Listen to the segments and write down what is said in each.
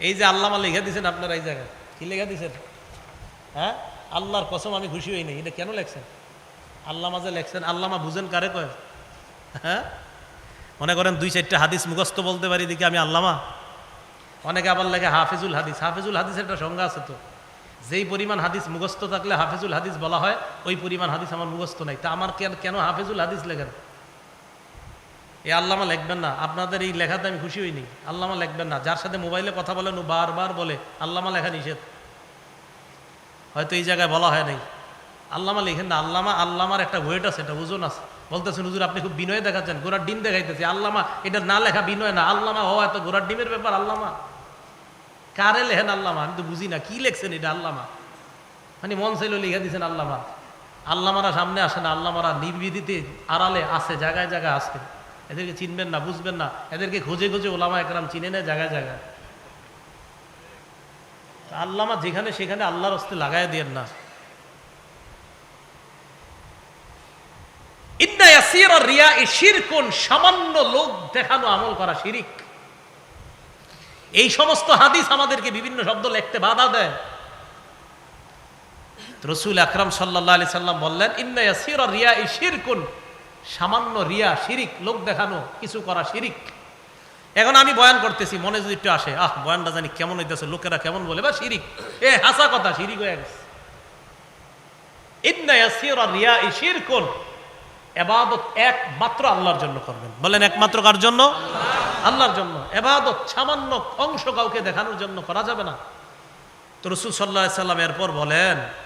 এই যে আল্লামা লেখা দিয়েছেন আপনারা এই জায়গায়। কি লেখা দিয়েছেন হ্যাঁ? আল্লাহর কসম আমি খুশি হই নাই। এটা কেন লেখছেন? আল্লামা যে লেখছেন, আল্লামা বুঝেন কারে কয়? হ্যাঁ? মনে করেন দুই চারটা হাদিস মুখস্থ বলতে পারি, দেখি আমি আল্লামা। অনেকে আবার লেখে হাফিজুল হাদিস। হাফিজুল হাদিসের একটা সংজ্ঞা আছে তো। যেই পরিমাণ হাদিস মুখস্থ থাকলে হাফিজুল হাদিস বলা হয়, ওই পরিমাণ হাদিস আমার মুখস্থ নাই। তা আমার কেন কেন হাফিজুল হাদিস লেখেন? এই আল্লামা লিখবেন না। আপনাদের এই লেখাতে আমি খুশি হইনি। আল্লামা লিখবেন না। যার সাথে মোবাইলে কথা বলেন ও বারবার বলে, আল্লামা লেখা নিষেধ। হয়তো এই জায়গায় বলা হয় নাই। আল্লামা লিখেন না। আল্লামা, আল্লামার একটা ওয়েট আছে, একটা ওজন আছে। বলতেছেন, হুজুর, আপনি খুব বিনয় দেখাচ্ছেন। গোড়ার ডিম দেখাইতেছে। আল্লামা, এটা না লেখা বিনয় না। আল্লামা হওয়া এত গোড়ার ডিমের ব্যাপার, আল্লামা। কারে লেখেন আল্লামা? আমি তো বুঝি না। কি লেখছেন এটা আল্লামা? মানে মন চাইল লিখে দিয়েছেন আল্লামা। আল্লামারা সামনে আসে না আল্লামারা নির্বিধিতে আড়ালে আছে, জায়গায় জায়গায় আছে। এদেরকে চিনবেন না, বুঝবেন না। এদেরকে খুঁজে খুঁজে ওলামা একরাম চিনে নেয় জায়গায় জায়গায়। আল্লামা যেখানে সেখানে আল্লাহর হস্তে লাগাই দিয়েন না। সামান্য লোক দেখানো আমল করা শিরিক। এই সমস্ত হাদিস আমাদেরকে বিভিন্ন শব্দ লিখতে বাধা দেয়। রসুল বললেন, ইন্না ইয়াসির রিয়া এ শিরকুন সামান্য রিয়া, শিরিক, লোক দেখানো, কিছু করা শিরিক। এখন আমি বয়ান করতেছি, মনে যদি একটু আসে, আহ, বয়ানটা জানি কেমন হইতেছে, লোকেরা কেমন বলে, বা শিরিক। এ, হাসা কথা, শিরিক হয়ে গেছে। রিয়া এবাদত একমাত্র আল্লাহর জন্য করবেন। বলেন একমাত্র কার জন্য? আল্লাহর জন্য। এবাদত সামান্য অংশ কাউকে দেখানোর জন্য করা যাবে না। তো রসুল সাল্লাহ সাল্লাম এরপর বলেন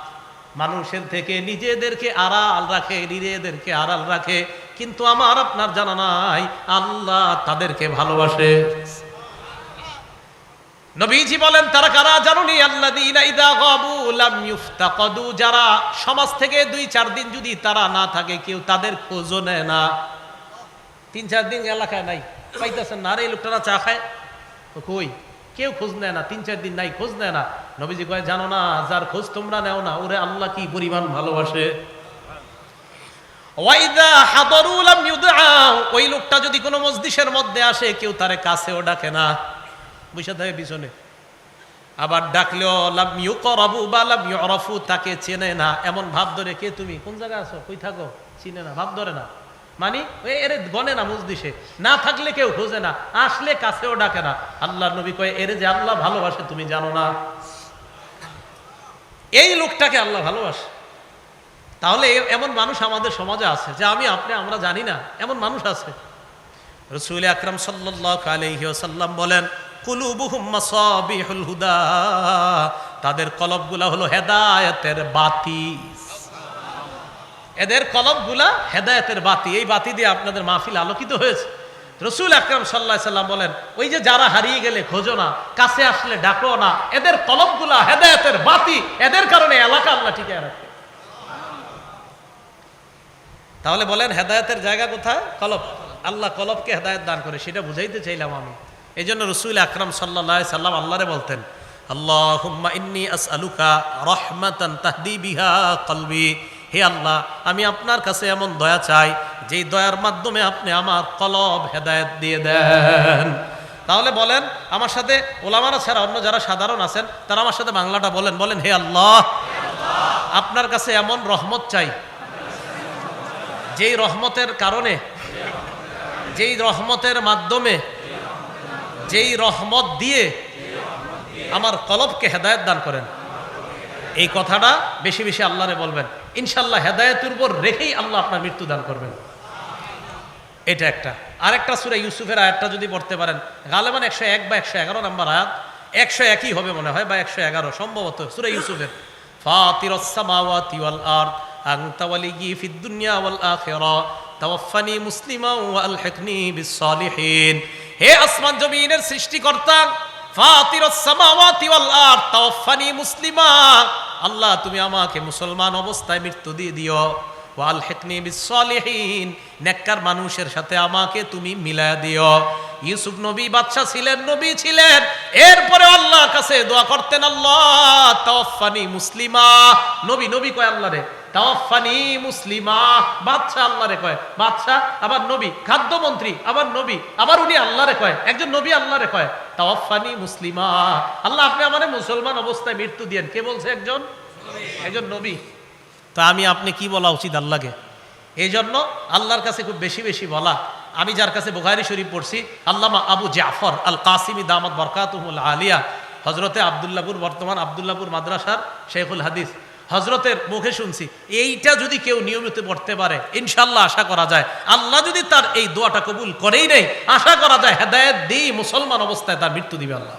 মানুষের থেকে নিজেদেরকে আড়াল রাখে, নিজেদেরকে আড়াল রাখে। কিন্তু আমার আপনার জানা নাই, আল্লাহ তাদেরকে ভালোবাসে। নবীজি বলেন, তারা কারা জানুনি? আল্লাহ যারা সমাজ থেকে দুই চার দিন যদি তারা না থাকে, কেউ তাদের খোঁজও নেয় না। তিন চার দিন এলাকায় নাই, পাইতেছেন না। আরে এই লোকটা না চা খায়? কই? কেউ খোঁজ নেয় না, তিন চার দিন নাই, খোঁজ নেয় না। নবীজি কয়, জানো না, যার খোঁজ তোমরা নেও না, ওরে আল্লাহ কি পরিমাণ ভালোবাসে? ওই লোকটা যদি কোনো মসজিদের মধ্যে আসে, কেউ তারে কাছেও ডাকে না। বসে থাকে পিছনে। আবার ডাকলেও, লাম ইউকরাবু বা লাম ইউরাফু তাকে চেনে না। এমন ভাব ধরে, কে তুমি? কোন জায়গায় আছো? কই থাকো? চিনে না, ভাব ধরে না। মানে এরে গনে না মুজদিসে না থাকলে কেউ খোঁজে না, আসলে কাছেও ডাকে না। আল্লাহ নবী কয়, এরে যে আল্লাহ ভালোবাসে, তুমি জানো না। এই লোকটাকে আল্লাহ ভালোবাসে। তাহলে এমন মানুষ আমাদের সমাজে আছে, যে আমি, আপনি, আমরা জানি না, এমন মানুষ আছে। রসুল আকরাম সাল্লাম বলেন, কুলুবুহুম মাসাবিহুল হুদা। তাদের কলবগুলা হলো হেদায়তের বাতি। এদের কলমগুলা হেদায়েতের বাতি। এই বাতি দিয়ে আপনাদের মাহফিল আলোকিত হয়েছে। রসুল আকরাম সাল্লাহ সাল্লাম বলেন, ওই যে যারা হারিয়ে গেলে খোঁজো না, কাছে আসলে ডাকো না, এদের কলমগুলা হেদায়েতের বাতি, এদের কারণে এলাকা আল্লাহ ঠিক রাখে। তাহলে বলেন, হেদায়েতের জায়গা কোথায়? কলব। আল্লাহ কলবকে হেদায়ত দান করে, সেটা বুঝাইতে চাইলাম আমি। এই জন্য রসুল আকরাম সাল্লাহ সাল্লাম আল্লাহরে বলতেন আল্লাহ ইন্নি আসআলুকা রহমাতান তাহদি বিহা কলবি। হে আল্লাহ, আমি আপনার কাছে এমন দয়া চাই, যেই দয়ার মাধ্যমে আপনি আমার কলব হেদায়েত দিয়ে দেন। তাহলে বলেন, আমার সাথে ওলামারা ছাড়া অন্য যারা সাধারণ আছেন, তারা আমার সাথে বাংলাটা বলেন। বলেন, হে আল্লাহ, আপনার কাছে এমন রহমত চাই, যেই রহমতের কারণে, যেই রহমতের মাধ্যমে, যেই রহমত দিয়ে আমার কলবকে হেদায়ত দান করেন। এই কথাটা বেশি বেশি আল্লাহরে বলবেন। ইনশাল্লাহ হেদায়তের উপর রেখেই আল্লাহ আপনার মৃত্যু দান করবেন। এটা একটা। আর একটা সুরে ইউসুফের আয়াতটা যদি পড়তে পারেন গালেমান একশো এক বা একশো এগারো নম্বর আয়াত, একশো একই হবে মনে হয় বা একশো এগারো, সম্ভবত সুরে ইউসুফের। ফাতিরসামাওয়াতি ওয়াল আরদ সৃষ্টিকর্তা ফাতিরসামাওয়াতি আল্লাহ, তুমি আমাকে মুসলমান অবস্থায় মৃত্যু দিয়ে দিও। ওয়াল হেকনি বিসলিহীন নেককার মানুষের সাথে আমাকে তুমি মিলায়া দিও। ইউসুফ নবী বাদশা ছিলেন, নবী ছিলেন। এরপরে আল্লাহর কাছে দোয়া করতেন, আল্লাহ তাওয়াফানি মুসলিমা। নবী নবী কয় আল্লাহ রে তাওয়াফানি মুসলিমা। বাদশা আল্লাহ রে কয় বাদশা আবার নবী, খাদ্যমন্ত্রী, আবার নবী, আবার উনি আল্লাহ রে কয়, একজন নবী আল্লাহ রে কয়। তাওয়াফানি মুসলিমা। আল্লাহ, আপনি আমারে মুসলমান অবস্থায় মৃত্যু দিয়েন। কে বলছে একজন? একজন নবী। তা আমি, আপনি কি বলা উচিত আল্লাহকে? এই জন্য আল্লাহর কাছে খুব বেশি বেশি বলা। আমি যার কাছে বুখারি শরীফ পড়ছি, আল্লামা আবু জাফর আল কাসিমি দামাত বরকাতুমুল আলিয়া। হজরতে আবদুল্লাপুর বর্তমান আবদুল্লাপুর মাদ্রাসার শেখুল হাদিস। হজরতের মুখে শুনছি। এইটা যদি কেউ নিয়মিত পড়তে পারে ইনশাল্লাহ আশা করা যায়। আল্লাহ যদি তার এই দোয়াটা কবুল করেই নেই আশা করা যায়, হেদায়ত দিই মুসলমান অবস্থায় তার মৃত্যু দিবে আল্লাহ।